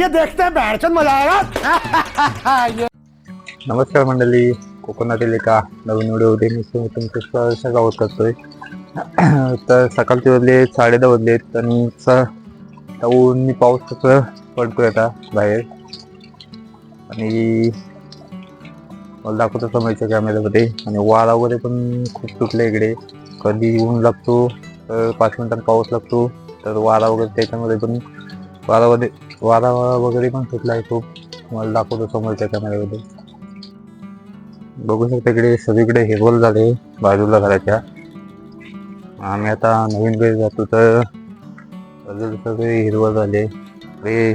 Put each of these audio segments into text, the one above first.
आइए देखते हैं बैठचंद मजा आएगा। नमस्कार मंडळी कोकणातील एका नवीन व्हिडिओमध्ये मी तुमचं सहर्ष गावत करतोय. तर सकाळचे वाजले साडे दहा वाजले आणि ऊन पाऊस कसं पडतोय आता बाहेर. आणि मला दाखवतो समोरच्या कॅमेऱ्यामध्ये आणि वारा वगैरे पण खूप तुटलं इकडे. कधी ऊन लागतो तर पाच मिनिटांनी पाऊस लागतो तर वारा वगैरे त्याच्यामध्ये पण वारा वगैरे वारा वगैरे पण सुटला आहे खूप. मला दाखवतो समोरच्या कॅमेऱ्यामध्ये बघू शकता इकडे सगळीकडे हिरवल झाले बाजूला घराच्या आम्ही आता नवीन घरी जातो तर सगळे सगळे हिरवळ झाले. ते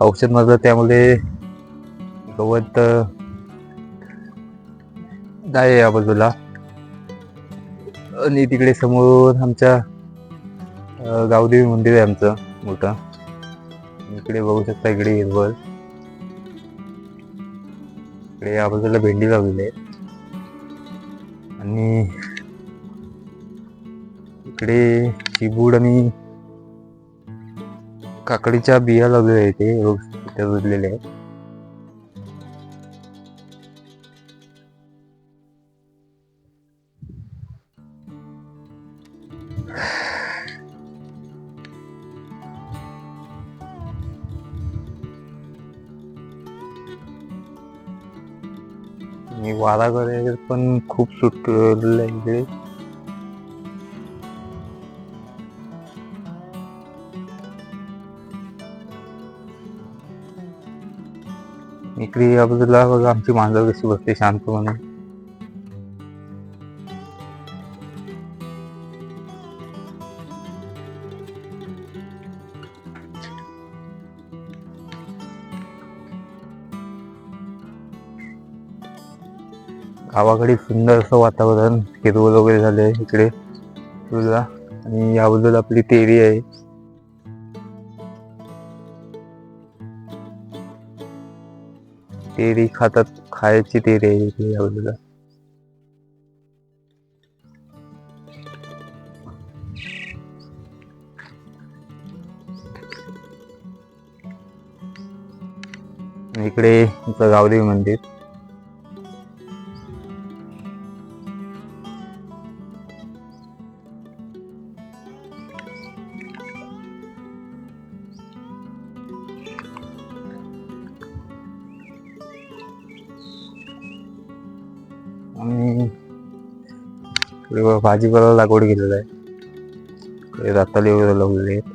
औषध मारलं त्यामुळे गवत जाय या बाजूला. आणि तिकडे समोर आमच्या गावदेवी मंदिर आहे आमचं मोठं. इकडे बघू शकता इकडे हिरवळ इकडे या बाजूला भेंडी लावलेली आहे. आणि इकडे चिबूड आणि काकडीच्या बिया लावलेल्या आहेत ते रोज इथे रुजलेले आहेत. आणि वारा पण खूप सुटलेलं आहे इकडे. इकडे या बाजूला बघा आमची मांजर कशी बसते शांतपणे. गावाकडे सुंदर असं वातावरण हिरवळ वगैरे झालंय इकडे. तुला आणि या बाजूला आपली तेरी आहे. तेरी खातात खायची तेरी आहे इकडे याबद्दल. इकडे गावदेवी मंदिर. आणि इकडे भाजीपाला लागवड केलेला आहे. इकडे रताळी वगैरे लावलेली आहेत.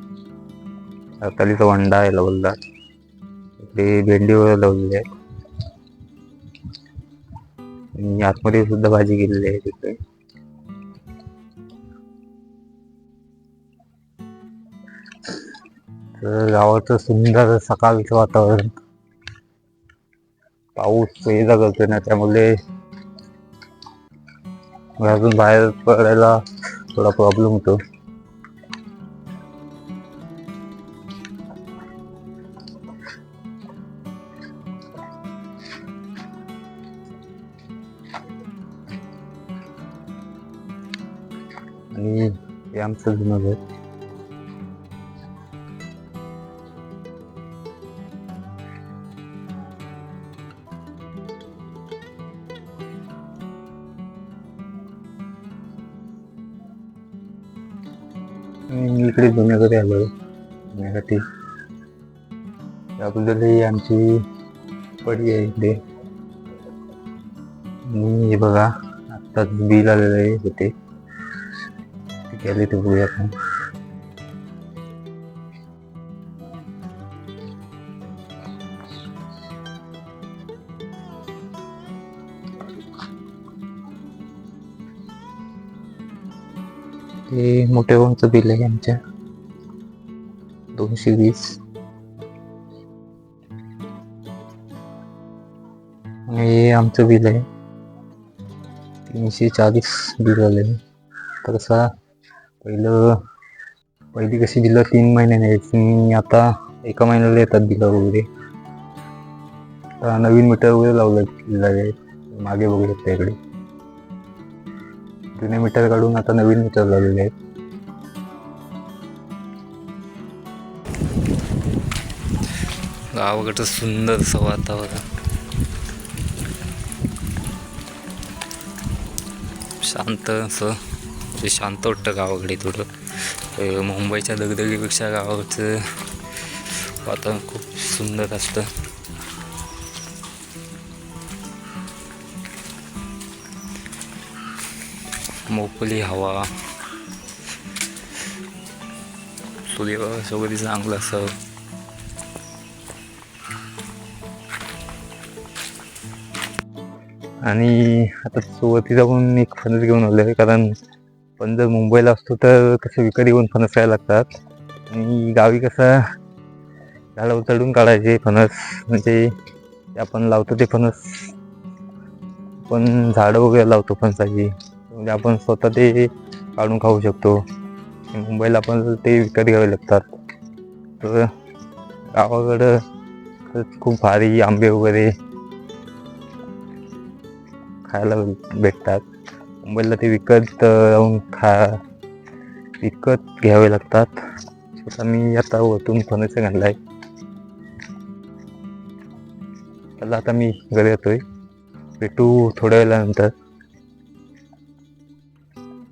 रतालीचा वंडा आहे लावलेला इकडे भेंडी वगैरे लावलेली आहे आणि आतमध्ये सुद्धा भाजी केलेली आहे तिकडे तर गावाचं सुंदर सकाळचं वातावरण. पाऊस पेदा करतोय ना त्यामुळे घरातून बाहेर पडायला थोडा प्रॉब्लेम होतो. आणि हे आमचं जुनं घर. मी इकडे जुन्याकडे आलो जुन्यासाठी अगोदर ही आमची पडी आहे इकडे. मी हे बघा आत्ताच बिल आलेलं आहे तिथे गेले ते बघूया आपण. ते मोठ्या भाऊचं बिल आहे आमच्या. दोनशे वीस. आणि हे आमचं बिल आहे. तीनशे चाळीस बिल आले तर असा पहिलं पहिली कशी बिलं तीन महिन्याने आणि आता एका महिन्याला येतात बिलं वगैरे. आता नवीन मीटर वगैरे लावलं आहे मागे बघू शकता इकडे जुने मीटर काढून आता नवीन मीटर लावलेले आहेत. गावाकडचं सुंदर असं वातावरण. शांत असं. म्हणजे शांत वाटतं गावाकडे थोडं. मुंबईच्या दगदगीपेक्षा गावाकडचं वातावरण खूप सुंदर असतं. मोकळी हवा. सूर्यप्रकाश वगैरे चांगलं असं. आणि आता सुरुवातीला पण एक फणस घेऊन आलो आहे कारण पण जर मुंबईला असतो तर कसं विकत येऊन फणस खायला लागतात. आणि गावी कसं झाडावर चढून काढायचे फणस म्हणजे ते आपण लावतो ते फणस. पण झाडं वगैरे लावतो फणसाची. म्हणजे आपण स्वतः ते काढून खाऊ शकतो. मुंबईला पण ते विकत घ्यावे लागतात. तर गावाकडं खरंच खूप भारी आंबे वगैरे खायला भेटतात. मुंबईला ते विकत जाऊन खा विकत घ्यावे लागतात. स्वतः मी आता वरतून फणस घातलाय त्याला आता मी घरी येतोय. भेटू थोड्या वेळानंतर.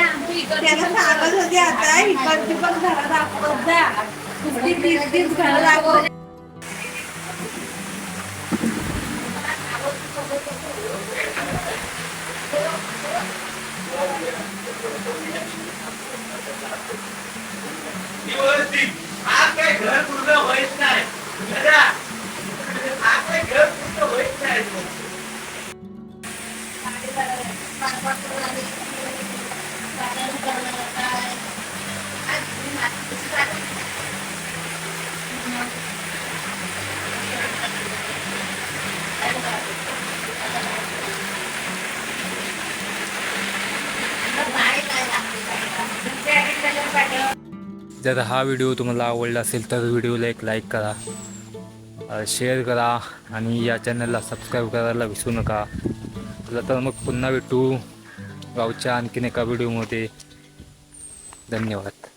आमची त्याला सांगत होते आता इकडची पण घरं जर हा व्हिडिओ तुम्हाला आवडला असेल तर व्हिडिओला एक लाईक करा शेअर करा आणि या चॅनलला सबस्क्राईब करायला विसरू नका. चला तर मग पुन्हा भेटू गावच्या आणखीन एका व्हिडिओमध्ये. धन्यवाद.